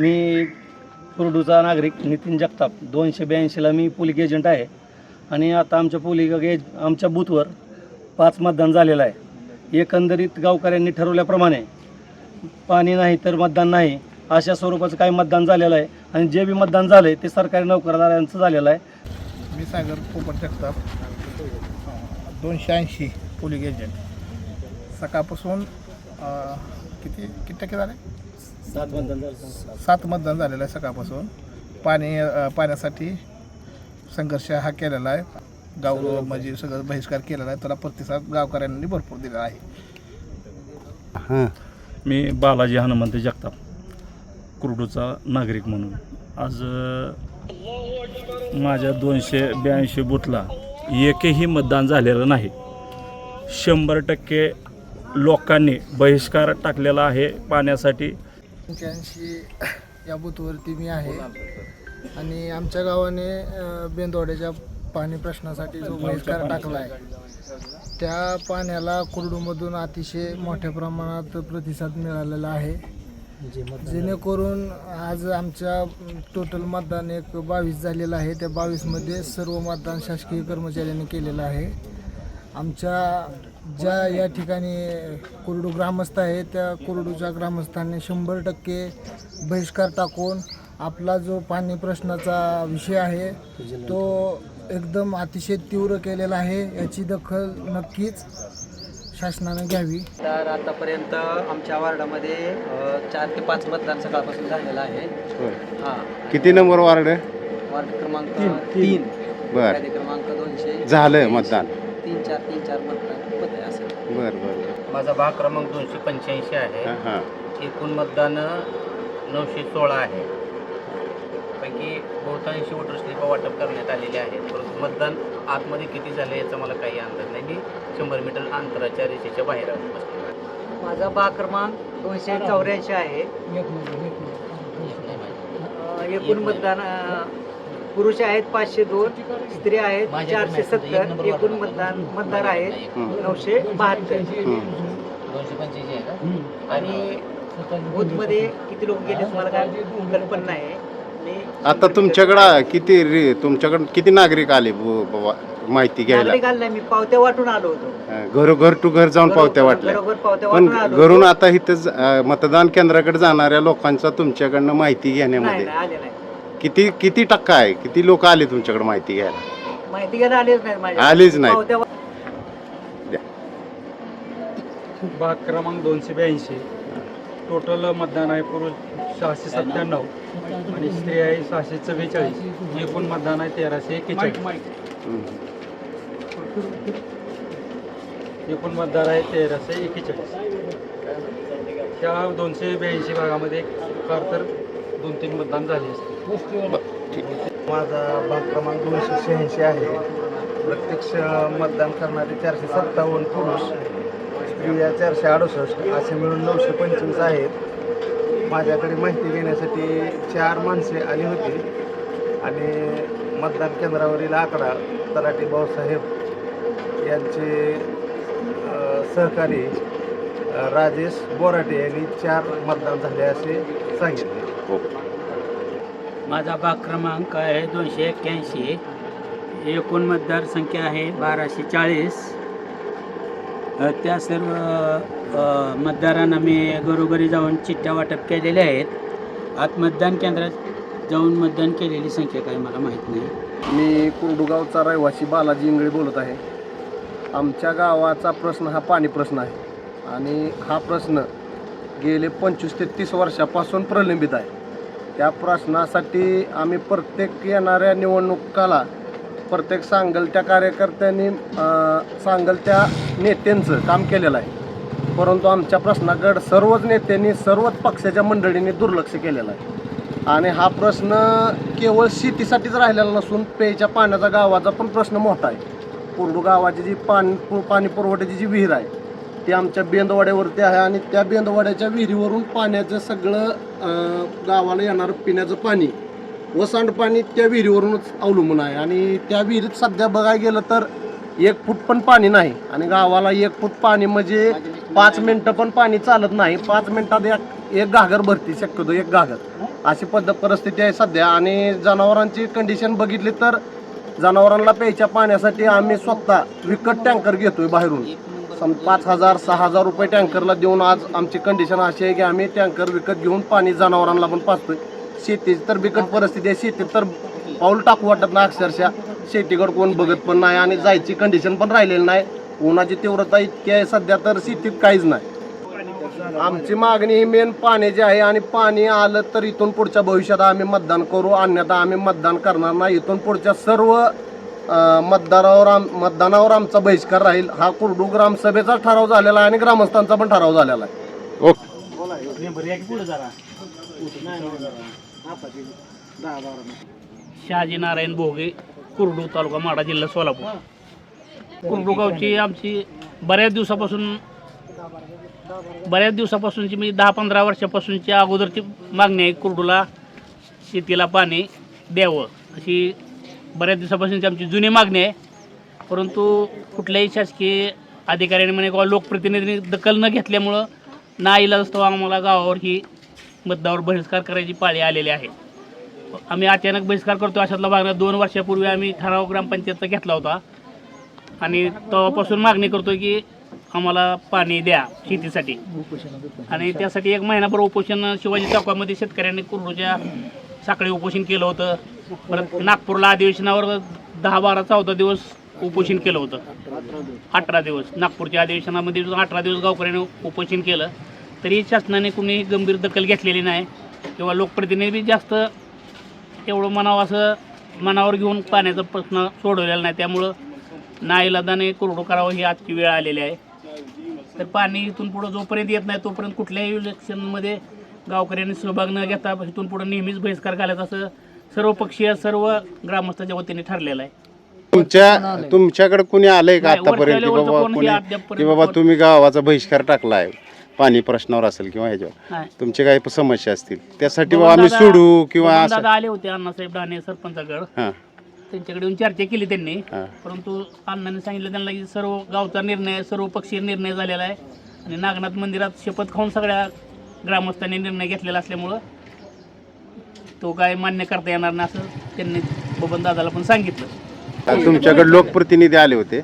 मी कुरडूचा नागरिक नितीन जगताप. दोनशे ब्याऐंशीला मी polling agent आहे. आणि आता आमच्या पोलिंग एज आमच्या बूथवर पाच मतदान झालेलं आहे. एकंदरीत गावकऱ्यांनी ठरवल्याप्रमाणे पाणी नाही तर मतदान नाही अशा स्वरूपाचं काही मतदान झालेलं आहे. आणि जे बी मतदान झालं आहे ते सरकारी नोकरदारांचं झालेलं आहे. मी सागर पोपट जगताप. दोनशे ऐंशी पोलिंग एजंट सकाळपासून किती किती टक्के झाले? सात मतदान झालं. सात मतदान झालेलं आहे सकाळपासून. पाणी अं, पाण्यासाठी संघर्ष हा केलेला आहे. गाव म्हणजे सगळं बहिष्कार केलेला आहे. त्याला प्रतिसाद गावकऱ्यांनी भरपूर दिला आहे. हां. मी बालाजी हनुमंत जगताप कुर्डूचा नागरिक म्हणून. आज अ, माझ्या दोनशे ब्याऐंशी बूथला एकही मतदान झालेलं नाही. शंभर टक्के लोकांनी बहिष्कार टाकलेला आहे पाण्यासाठी. पंच्याऐंशी या बूथवरती मी आहे. आणि आमच्या गावाने बेंदवाड्याच्या पाणी प्रश्नासाठी जो बहिष्कार टाकला आहे त्या पाण्याला कुर्डूमधून अतिशय मोठ्या प्रमाणात प्रतिसाद मिळालेला आहे. जेणेकरून आज आमच्या टोटल मतदान एक बावीस झालेलं आहे. त्या बावीसमध्ये सर्व मतदान शासकीय कर्मचाऱ्यांनी केलेलं आहे. आमच्या ज्या या ठिकाणी कुरडू ग्रामस्थ आहे त्या कुरडूच्या ग्रामस्थांनी शंभर टक्के बहिष्कार टाकून आपला जो पाणी प्रश्नाचा विषय आहे तो एकदम अतिशय तीव्र केलेला आहे याची दखल नक्कीच शासनाने घ्यावी. तर आतापर्यंत आमच्या वार्डामध्ये चार ते पाच मतदान सकाळपासून झालेलं आहे. हां. किती नंबर वार्ड आहे? वार्ड क्रमांक तीन. बर. यादी क्रमांक दोनशे. झालं मतदान. तीन चार तीन चार मतदान बर बर माझा भाग क्रमांक दोनशे पंच्याऐंशी आहे. हां एकूण मतदान नऊशे सोळा आहे. पैकी बहुतांशी वोटर स्लिपा वाटप करण्यात आलेले आहेत. परंतु मतदान आतमध्ये किती झाले याचा मला काही अंदाज नाही. मी शंभर मीटर अंतराच्या रेषेच्या बाहेर बसलेलो आहे. माझा भाग क्रमांक दोनशे चौऱ्याऐंशी आहे. अ, एकूण मतदान अ, पुरुष आहेत पाचशे दोन स्त्री आहेत चारशे सत्तर एकूण मतदान मतदार आहेत नऊशे बहात्तर. आणि बूथमध्ये किती लोक गेले तुम्हाला काय कल्पना आणि आता तुमच्याकडं किती रे तुमच्याकडं किती नागरिक आले बाबा? माहिती घ्यायला? नागरिक आले नाही मी पावत्या वाटून आलो होतो. हां, घरोघर टू घर जाऊन पावत्या वाटल्या. पावत्या पण वाटून आलो घरून. आता इथं ज- अं, मतदान केंद्राकडे जाणाऱ्या लोकांचा तुमच्याकडनं माहिती नाही घेण्यामध्ये नाही आले नाही. किती किती टक्का आहे? किती लोक आले तुमच्याकडे माहिती घ्यायला? माहिती घ्यायला आलेच नाही माझ्या आलेच नाहीत. पावत्या वा- भाग क्रमांक दोनशे ब्याऐंशी. टोटल मतदान आहे पुरुष सहाशे सत्त्याण्णव आणि स्त्री आहे सहाशे चव्वेचाळीस. एकूण मतदान आहे तेराशे एक्केचाळीस. हं. एकूण मतदार आहे तेराशे एक्केचाळीस. त्या दोनशे ब्याऐंशी भागामध्ये फार तर दोन तीन मतदान झाले असते. माझा भाग क्रमांक दोनशे शहाऐंशी आहे. प्रत्यक्ष मतदान करणारे चारशे सत्तावन्न पुरुष स्त्रिया चारशे अडुसष्ट असे मिळून नऊशे पंचवीस आहेत. माझ्याकडे माहिती घेण्यासाठी चार माणसे आली होती. आणि मतदान केंद्रावरील आकडा तलाठी भाऊसाहेब यांचे सहकारी राजेश बोराटे यांनी चार मतदान झाले असे सांगितले. हो. माझा भाग क्रमांक आहे दोनशे एक्क्याऐंशी. एकूण मतदार संख्या आहे बाराशे चाळीस. त्या सर्व मतदारांना मी घरोघरी जाऊन चिठ्ठ्या वाटप केलेल्या आहेत. आत मतदान केंद्रात जाऊन मतदान केलेली संख्या काही मला माहीत नाही. मी कुर्डुगावचा रहिवासी बालाजी इंगळे बोलत आहे. आमच्या गावाचा प्रश्न हा पाणी प्रश्न आहे. आणि हा प्रश्न गेले पंचवीस ते तीस वर्षापासून प्रलंबित आहे. त्या प्रश्नासाठी आम्ही प्रत्येक येणाऱ्या निवडणुकाला प्रत्येक सांगलत्या कार्यकर्त्यांनी सांगल त्या नेत्यांचं काम केलेलं आहे. परंतु आमच्या प्रश्नाकडे सर्वच नेत्यांनी सर्वच पक्षाच्या मंडळींनी दुर्लक्ष केलेलं आहे. आणि हा प्रश्न केवळ शेतीसाठीच राहिलेला नसून पेयच्या पाण्याचा गावाचा पण प्रश्न मोठा आहे. कुर्डू गावाची जी पाणी पु- पाणी पुरवठ्याची जी विहीर आहे ते आमच्या बेंदवाड्यावरती आहे आणि त्या बेंदवाड्याच्या विहिरीवरून पाण्याचं सगळं अं, गावाला येणारं पिण्याचं पाणी व सांडपाणी त्या विहिरीवरूनच अवलंबून आहे. आणि त्या विहिरीत सध्या बघायला गेलं तर एक फूट पण पाणी नाही. आणि गावाला एक फूट पाणी म्हणजे पाच मिनटं पण पाणी चालत नाही. पाच मिनिटात एक एक घागर भरती शक्यतो एक घागर. अशी पद्धत परिस्थिती आहे सध्या. आणि जनावरांची कंडिशन बघितली तर जनावरांना प्यायच्या पाण्यासाठी आम्ही स्वतः विकत टँकर घेतोय बाहेरून. सम पाच हजार सहा हजार रुपये टँकरला देऊन आज आमची कंडिशन अशी आहे की आम्ही टँकर विकत घेऊन पाणी जनावरांना पण पाचतोय. शेतीची तर बिकट परिस्थिती आहे. शेतीत तर पाऊल टाकू वाटत नाही अक्षरशः. शेतीकडे कोण बघत पण नाही आणि जायची कंडिशन पण राहिलेली नाही. उन्हाची तीव्रता इतकी आहे सध्या तर शेतीत काहीच नाही. आमची मागणी ही मेन पाण्याची आहे आणि पाणी आलं तर इथून पुढच्या भविष्यात आम्ही मतदान करू. अन्यथा आम्ही मतदान करणार नाही. इथून पुढच्या सर्व मतदारावर आम मतदानावर आमचा बहिष्कार राहील. हा कुर्डू ग्रामसभेचा ठराव झालेला आहे आणि ग्रामस्थांचा पण ठराव झालेला आहे. ओके. शहाजी नारायण भोगे कुरडू तालुका माडा जिल्हा सोलापूर. कुरडू गावची आमची बऱ्याच दिवसापासून बऱ्याच दिवसापासूनची म्हणजे दहा पंधरा वर्षापासूनच्या अगोदरची मागणी आहे कुरडूला शेतीला पाणी द्यावं अशी बऱ्याच दिवसापासूनची आमची जुनी मागणी आहे. परंतु कुठल्याही शासकीय अधिकाऱ्याने म्हणे किंवा लोकप्रतिनिधींनी दखल न घेतल्यामुळं ना असतो आम्हाला गावावर ही मतदावर बहिष्कार करायची पाळी आलेली आहे. आम्ही अचानक बहिष्कार करतो अशातला मागण्या दोन वर्षापूर्वी आम्ही ठराव ग्रामपंचायतचा घेतला होता. आणि तेव्हापासून मागणी करतो की आम्हाला पाणी द्या शेतीसाठी. आणि त्यासाठी एक महिनाभर उपोषण शिवाजी चौकामध्ये शेतकऱ्यांनी कुर्डूच्या साखळी उपोषण केलं होतं. परत नागपूरला अधिवेशनावर दहा बारा चौदा दिवस उपोषण केलं होतं. अठरा दिवस. नागपूरच्या अधिवेशनामध्ये अठरा दिवस गावकऱ्यांनी उपोषण केलं तरी शासनाने कुणी गंभीर दखल घेतलेली नाही. किंवा लोकप्रतिनिधी जास्त एवढं मनावं असं मनावर घेऊन पाण्याचा प्रश्न सोडवलेला नाही. त्यामुळं नाईलादाने कोरडो करावं ही आजची वेळ आलेली आहे. तर पाणी इथून पुढं जोपर्यंत येत नाही तोपर्यंत कुठल्याही इलेक्शनमध्ये गावकऱ्यांनी सहभाग न घेता इथून पुढं नेहमीच बहिष्कार घालायचा असं सर्वपक्षीय सर्व ग्रामस्थांच्या वतीने ठरलेलं आहे. तुमच्या तुमच्याकडे कुणी आलंय का नाही, आतापर्यंत? की बाबा कोणी कुणी अद्यापपर्यंत की बाबा कोण- तुम्ही गावाचा बहिष्कार टाकलाय पाणी प्रश्नावर असेल किंवा ह्याच्यावर. नाही. तुमचे काही समस्या असतील त्यासाठी बाबा आम्ही दादा- सोडू किंवा बबन असं दादा आले होते अण्णासाहेब डाणे सरपंचाकडे. हां. त्यांच्याकडे येऊन चर्चा केली त्यांनी. हां. परंतु अण्णांनी सांगितलं त्यांना की सर्व गावचा निर्णय सर्व पक्षीय निर्णय झालेला आहे. आणि नागनाथ मंदिरात शपथ खाऊन सगळ्या ग्रामस्थांनी निर्णय घेतलेला असल्यामुळं तो काय मान्य करता येणार नाही असं त्यांनी बबन दादाला पण सांगितलं. तुमच्याकडे लोकप्रतिनिधी आले होते.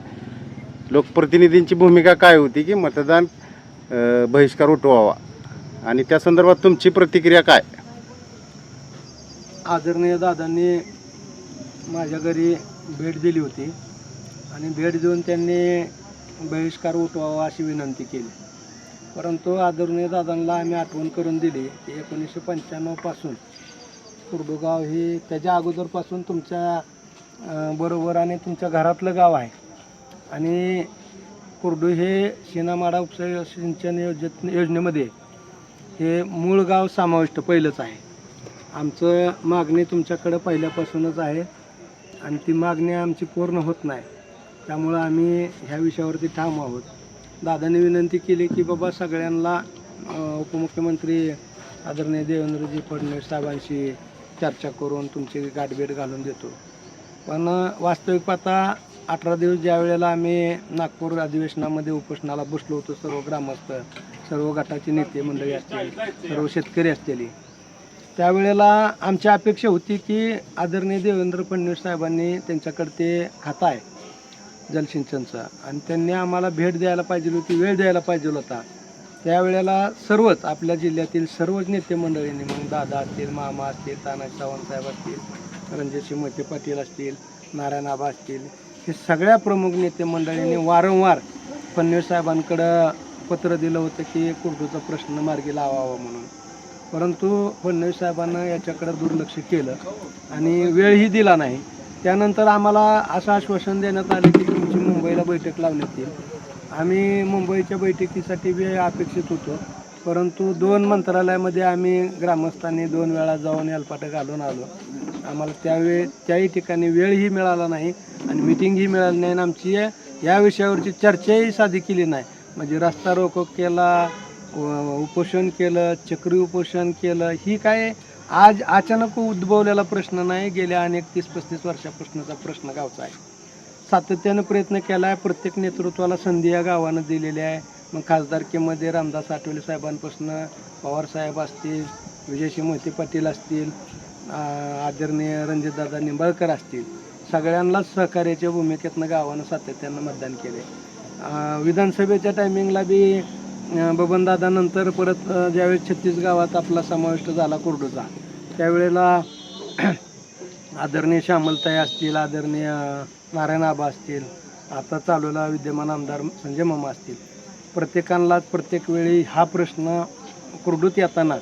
लोकप्रतिनिधींची भूमिका काय होती की मतदान बहिष्कार उठवावा आणि त्या संदर्भात तुमची प्रतिक्रिया काय? आदरणीय दादांनी माझ्या घरी भेट दिली होती आणि भेट देऊन त्यांनी बहिष्कार उठवावा अशी विनंती केली. परंतु आदरणीय दादांना आम्ही आठवण करून दिली की एकोणीसशे पंच्याण्णवपासून कुर्डुगाव ही त्याच्या अगोदरपासून तुमच्या अं, बरोबर आणि तुमच्या घरातलं गाव आहे. आणि कुर्डू हे शिनामाडा उपसा सिंचन योजने योजनेमध्ये हे मूळ गाव समाविष्ट पहिलंच आहे. आमचं मागणी तुमच्याकडं पहिल्यापासूनच आहे आणि ती मागणी आमची पूर्ण होत नाही. त्यामुळं आम्ही ह्या विषयावरती ठाम आहोत. दादाने विनंती केली की बाबा सगळ्यांना उपमुख्यमंत्री आदरणीय देवेंद्रजी फडणवीस साहेबांशी चर्चा करून तुमची गाठभेट घालून देतो. पण वास्तविक पाहता अठरा दिवस ज्या वेळेला आम्ही नागपूर अधिवेशनामध्ये उपोषणाला बसलो होतो सर्व ग्रामस्थ सर्व गटाचे नेते मंडळी असतील सर्व शेतकरी असतील त्यावेळेला आमची अपेक्षा होती की आदरणीय देवेंद्र फडणवीस साहेबांनी त्यांच्याकडे ते खातं आहे. जलसिंचनचं. आणि त्यांनी आम्हाला भेट द्यायला पाहिजे होती वेळ द्यायला पाहिजे होता. त्यावेळेला सर्वच आपल्या जिल्ह्यातील सर्वच नेते मंडळींनी मग दादा असतील मामा असतील तानाजी सावंतसाहेब असतील रणजितसिंह मोहिते पाटील असतील नारायण आबा असतील हे सगळ्या प्रमुख नेते मंडळींनी वारंवार फडणवीस साहेबांकडं पत्र दिलं होतं की कुर्दूचा प्रश्न मार्गी लावावा म्हणून. परंतु फडणवीस साहेबांना याच्याकडे दुर्लक्ष केलं आणि वेळही दिला नाही. त्यानंतर आम्हाला असं आश्वासन देण्यात आलं की बैठक लावण्यात येईल. आम्ही मुंबईच्या बैठकीसाठी बी अपेक्षित होतो. परंतु दोन मंत्रालयामध्ये आम्ही ग्रामस्थांनी दोन वेळा जाऊन हेलपाटं घालून आलो. आम्हाला त्यावेळी त्याही ठिकाणी वेळही मिळाला नाही आणि मिटिंगही मिळाली नाही आणि आमची या विषयावरची चर्चाही साधी केली नाही. म्हणजे रस्ता रोको केला व- उपोषण केलं चक्री उपोषण केलं ही काय आज अचानक उद्भवलेला प्रश्न नाही. गेल्या अनेक तीस पस्तीस वर्षापासूनचा प्रश्न गावचा आहे. सातत्यानं प्रयत्न केला आहे प्रत्येक नेतृत्वाला संधी या गावानं दिलेली आहे. मग खासदारकीमध्ये रामदास आठवले साहेबांपासून पवार साहेब असतील विजयसिंह मोहिते पाटील असतील आदरणीय रणजितदादा निंबाळकर असतील सगळ्यांनाच सहकार्याच्या भूमिकेतनं गावानं सातत्यानं मतदान केले विधानसभेच्या टायमिंगला बी बबनदादानंतर परत ज्यावेळेस छत्तीस गावात आपला समाविष्ट झाला कुर्डूचा त्यावेळेला आदरणीय श्यामलताई असतील आदरणीय नारायण आबा असतील आता चालूला विद्यमान आमदार संजय मामा असतील. प्रत्येकांना प्रत्येक वेळी हा प्रश्न कुरडूत येताना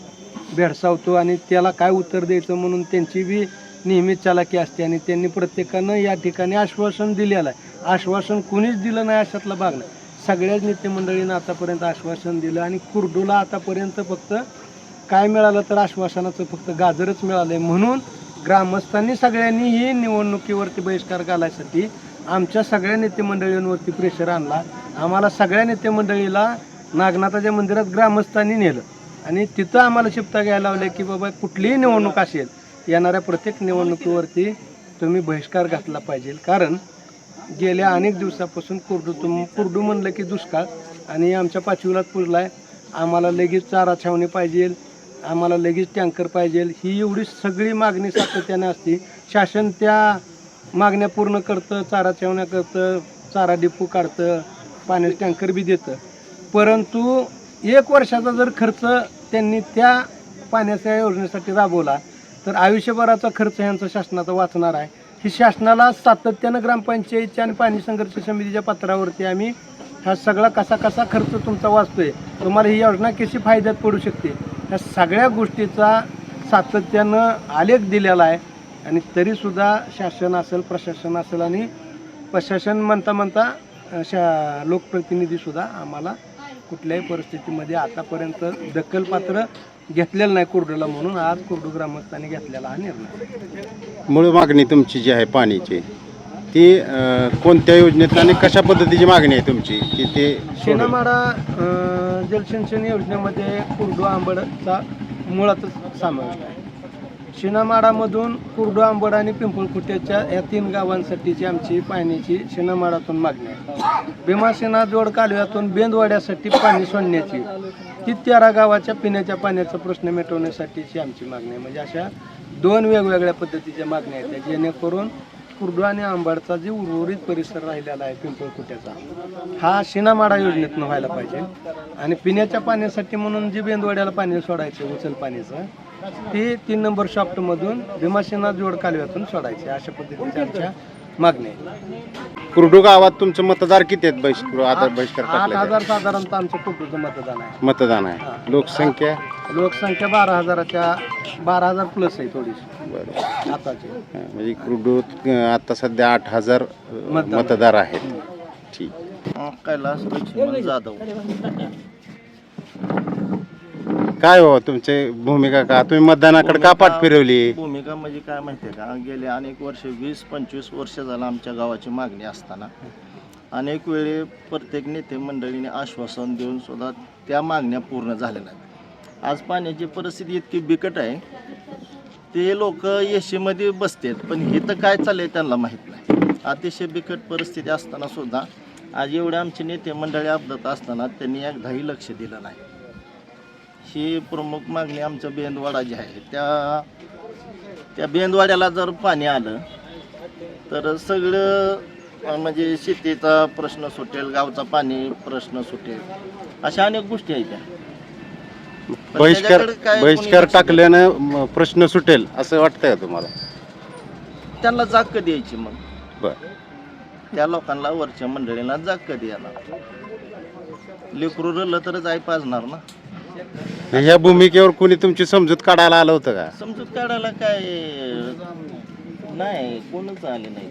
भेडसावतो आणि त्याला काय उत्तर द्यायचं म्हणून त्यांची बी नेहमीच चालाकी असते आणि त्यांनी प्रत्येकानं या ठिकाणी आश्वासन दिलेलं आहे. आश्वासन कुणीच दिलं नाही अशातला भाग नाही. सगळ्याच नेतेमंडळीनं आतापर्यंत आश्वासन दिलं आणि कुरडूला आतापर्यंत फक्त काय मिळालं तर आश्वासनाचं फक्त गाजरच मिळालं आहे म्हणून ग्रामस्थांनी सगळ्यांनी ही निवडणुकीवरती बहिष्कार घालायसाठी आमच्या सगळ्या नेतेमंडळींवरती प्रेशर आणला. आम्हाला सगळ्या नेतेमंडळीला नागनाथाच्या मंदिरात ग्रामस्थांनी नेलं. आणि तिथं आम्हाला शिफ्ता घ्यायला लावल्या की बाबा कुठलीही निवडणूक असेल येणाऱ्या प्रत्येक निवडणुकीवरती तुम्ही बहिष्कार घातला पाहिजे. कारण गेल्या अनेक दिवसापासून कुर्डू तुम कुर्डू म्हणलं की दुष्काळ आणि आमच्या पाचवीलाच पुरला आहे आम्हाला लगेच चारा छावणी पाहिजे. आम्हाला लगेच टँकर पाहिजे. ही एवढी सगळी मागणी सातत्याने असते. शासन त्या मागण्या पूर्ण करतं चारा छावण्या करतं चारा डिपू काढतं पाण्याचं टँकर बी देतं. परंतु एक वर्षाचा जर खर्च त्यांनी त्या पाण्याच्या योजनेसाठी राबवला तर आयुष्यभराचा खर्च यांचा शासनाचा वाचणार आहे. ही शासनाला सातत्यानं ग्रामपंचायतच्या आणि पाणी संघर्ष समितीच्या पत्रावरती आम्ही हा सगळा कसा कसा खर्च तुमचा वाचतोय तुम्हाला ही योजना कशी फायद्यात पडू शकते ह्या सगळ्या गोष्टीचा सातत्यानं आलेख दिलेला आहे. आणि तरीसुद्धा शासन असेल प्रशासन असेल आणि प्रशासन म्हणता म्हणता अशा शा लोकप्रतिनिधीसुद्धा आम्हाला कुठल्याही परिस्थितीमध्ये आतापर्यंत दखलपात्र घेतलेलं नाही कुर्डूला म्हणून. आज कुर्डू ग्रामस्थांनी घेतलेला हा निर्णय. मूळ मागणी तुमची जी आहे पाण्याची ती कोणत्या योजनेत आणि कशा पद्धतीची मागणी आहे तुमची? की ते शेणामाडा जलसिंचन योजनेमध्ये कुरडू आंबडचा मुळातच समावेश आहे. शिनामाडामधून कुरडू आंबड आणि पिंपळखुट्याच्या या तीन गावांसाठीची आमची पाण्याची शेणामाडातून मागणी आहे. भीमासेना जोड कालव्यातून बेंदवाड्यासाठी पाणी सोडण्याची ती तेरा गावाच्या पिण्याच्या पाण्याचा प्रश्न मिटवण्यासाठीची आमची मागणी आहे. म्हणजे अशा दोन वेगवेगळ्या पद्धतीच्या मागण्या आहेत. त्या जेणेकरून कुर्डू आणि आंबाडचा जे उर्वरित परिसर राहिलेला आहे पिंपळकुट्याचा हा शिनामाडा योजनेतून व्हायला पाहिजे. आणि पिण्याच्या पाण्यासाठी म्हणून जे बेंदवाड्याला पाणी सोडायचं उचल पाण्याचं ते तीन नंबर शॉफ्टमधून भीमासेना जोड कालव्यातून सोडायचे अशा पद्धतीच्या आमच्या मागण्या आहे कुर्डू गावात तुमचं मतदार किती आहेत बहिष्कार आता बहिष्कार आठ टाकले हजार साधारणतः आमचं कुटुंबचं मतदान आहे. मतदान आहे. लोकसंख्या? लोकसंख्या बारा हजाराच्या बारा हजार प्लस आहे थोडीशी. बरं. आताची. हा, म्हणजे कुर्डूत अ, आता सध्या आठ हजार अ, मतदार. मतदार आहेत. ठीक. कैलास लक्ष्मण जाधव. काय हो तुमचे भूमिका का? तुम्ही मतदानाकडे का पाठ फिरवली भूमिका म्हणजे काय माहिती आहे का? गेले अनेक वर्ष वीस पंचवीस वर्ष झालं आमच्या गावाची मागणी असताना. अनेक वेळे प्रत्येक नेते मंडळीने आश्वासन देऊन सुद्धा त्या मागण्या पूर्ण झाल्या नाहीत. आज पाण्याची परिस्थिती इतकी बिकट आहे. ते लोक येशीमध्ये बसतात पण हे तर काय चाललंय त्यांना माहीत नाही. अतिशय बिकट परिस्थिती असताना सुद्धा आज एवढे आमचे नेते मंडळी अपघात असताना त्यांनी एकदाही लक्ष दिलं नाही. ही प्रमुख मागणी आमच्या बेंदवाडा जी आहे. त्या त्या बेंदवाड्याला जर पाणी आलं तर सगळं म्हणजे शेतीचा प्रश्न सुटेल गावचा पाणी प्रश्न सुटेल अशा अनेक गोष्टी आहेत त्या. बहिष्कार बहिष्कार टाकल्यानं प्रश्न सुटेल असं वाटतंय का तुम्हाला. त्यांना जाग कधी यायची मग? बर. त्या लोकांना वरच्या मंडळींना जाग कधी येणार? लेकरू रलं तरच आई पाजणार ना. ह्या भूमिकेवर कोणी तुमची समजूत काढायला आलं होतं का? समजूत काढायला काय नाही कोणच आले नाही.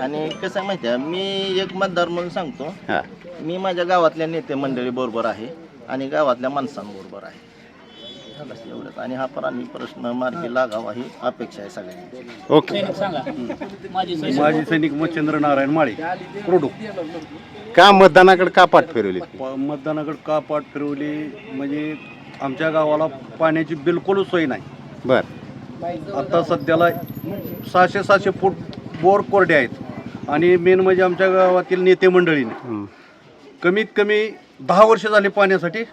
आणि कसं आहे माहिती आहे मी एक मतदार म्हणून सांगतो हा. मी माझ्या गावातल्या नेते मंडळी बरोबर आहे आणि गावातल्या माणसांबरोबर आहे. झालंच एवढंच. आणि हा पण प्रश्न मार्गी लागावा ही अपेक्षा आहे सगळ्यांची. ओके. सांगा. माझी सही. माजी सैनिक मच्छिंद्र नारायण माळी. कुरडू. का मतदानाकडे का पाठ फिरवली? प- मतदानाकडे का पाठ फिरवली? म्हणजे आमच्या गावाला पाण्याची बिलकुल सोय नाही. बर. आता सध्याला सहाशे सहाशे फूट बोर कोरडे आहेत. आणि मेन म्हणजे आमच्या गावातील नेते मंडळीने हं. कमीत कमी दहा वर्ष झाली पाण्यासाठी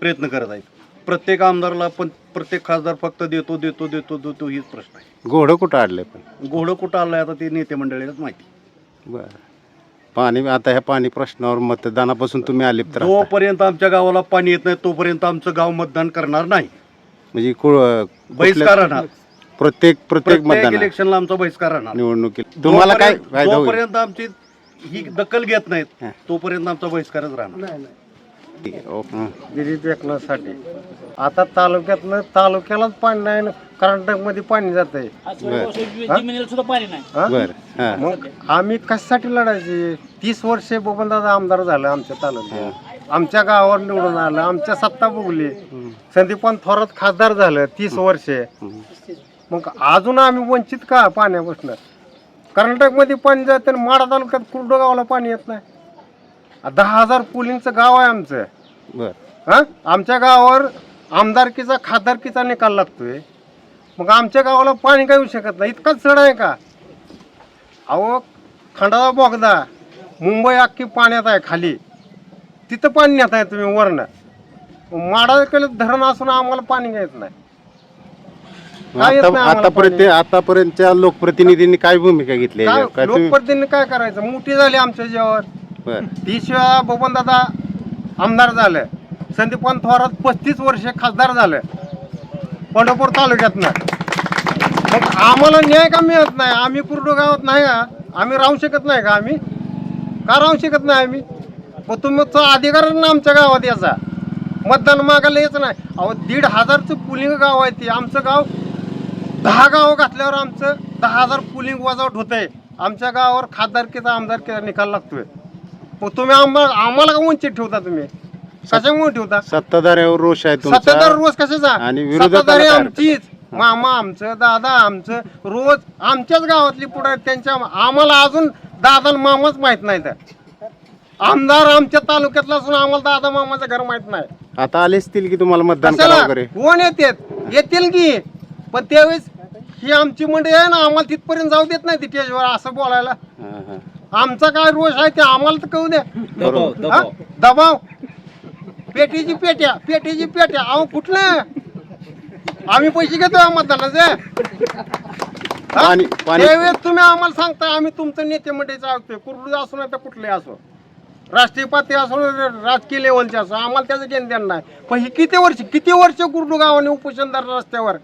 प्रयत्न करत आहेत. प्रत्येक आमदारला पण प्रत्येक खासदार फक्त देतो देतो देतो देतो हीच प्रश्न आहे. घोडं कुठं आडलंय पण? घोडं कुठं आलंय आता ते नेते मंडळीलाच माहिती. बरं. पाणी आता ह्या पाणी प्रश्नावर मतदानापासून तुम्ही अलिप्त राहता जोपर्यंत आमच्या गावाला पाणी येत नाही तोपर्यंत आमचं गाव मतदान करणार नाही. म्हणजे कुठल्या- बहिष्कार राहणार. प्रत्येक प्रत्येक प्रत्येक मतदान इलेक्शनला आमचा बहिष्कार राहणार. निवडणुकीत तुम्हाला काय जोपर्यंत- फायदा होईल? जोपर्यंत आमची ही दखल घेत नाहीत हा. तोपर्यंत आमचा बहिष्कारच राहणार. दिलीप एकनाथसाठी आता तालुक्यातनं तालुक्यालाच पाणी नाही ना कर्नाटकमध्ये पाणी जात आहे जमिनीला सुद्धा पाणी नाही. बरं हां. मग आम्ही कशासाठी लढायचे? तीस वर्षे बबनदादा आमदार झालं आमच्या तालुक्यात. आमच्या गावावर निवडून आलं आमच्या सत्ता भोगली. संदीपान थोरात खासदार झालं तीस वर्षे. मग अजून आम्ही वंचित का पाण्यापासून? कर्नाटकमध्ये पाणी जातं आणि माडा तालुक्यात कुर्डो गावाला पाणी येत नाही. दहा हजार पुलिंगचं गाव आहे आमचं. बरं. हा? आमच्या गावावर आमदारकीचा खासदारकीचा निकाल लागतोय. मग आमच्या गावाला पाणी काय येऊ शकत नाही? इतकाच चढ आहे का? अहो खंडाळा बोगदा मुंबई अख्खी पाण्यात आहे खाली. तिथं पाणी नेत आहे तुम्ही वरनं. माडाकडे धरण असून आम्हाला पाणी घ्यायचं नाही. काय येत नाही आम्हाला आतापर्यंत पाणी? आतापर्यंतच्या लोकप्रतिनिधींनी काय भूमिका घेतली काय याच्यावर? काय तुम्ही लोकप्रतिनिधी काय करायचं? मोठी झाली आमच्या जेव्हा बरं. तीस वेळा बबन दादा आमदार झालं. संदीपान थोरात पस्तीस वर्ष खासदार झालं. पंढरपूर तालुक्यातनं. मग आम्हाला न्याय का मिळत नाही? आम्ही कुर्डू गावात नाही का? आम्ही राहू शकत नाही का आम्ही? का राहू शकत नाही आम्ही? मग तुमचा अधिकार ना आमच्या गावात याचा. मतदान मागायला यायचं नाही. अहो दीड हजारचं पुलिंग गाव आहे ते. आमचं गाव दहा गावं घातल्यावर आमचं दहा हजार पुलिंग वजावट होतंय. आमच्या गावावर खासदारकीचा आमदारकीचा निकाल लागतोय. तुम्ही आम्हाला आम्हाला का वंचित ठेवता तुम्ही? कशामुळे ठेवता? सत्ताधाऱ्यावर रोष आहे सत्ताधार तुमचा रोज कशाचा? आणि विरोधकाला सत्ताधारी काय आमचीच. मामा आमचं दादा आमचं रोज आमच्याच गावातली पुढे त्यांच्या आम्हाला अजून दादा आणि मामाच माहीत नाही तर आमदार आमच्या तालुक्यातला असून आम्हाला दादा मामाचं घर माहीत नाही. आता आले असतील की तुम्हाला मतदान करा कशाला वगैरे? कोण येतात? येतील की. पण त्यावेळेस ही आमची मंडळी आहे ना आम्हाला तिथपर्यंत जाऊ देत नाही ती स्टेजवर असं बोलायला. हां. आमचा काय रोष आहे ते आम्हाला तर कळू द्या. दबाव हा? दबाव. दबाव. पेटीची पेट्या पेटीची पेट्या. अहो कुठलं? आम्ही पैसे घेतो मतदानाचे? पाणी पाणी. त्यावेळेस तुम्ही आम्हाला सांगता आम्ही तुमचं नेते मंडळीचं ऐकतोय कुर्डू असो नाही तर कुठले असो. राष्ट्रीय पातळी असो राजकीय लेवलचे असो. आम्हाला त्याचं घेणं देणं नाही. पण ही किती वर्ष किती वर्ष कुर्डू गावाने उपोषण धरलं रस्त्यावर?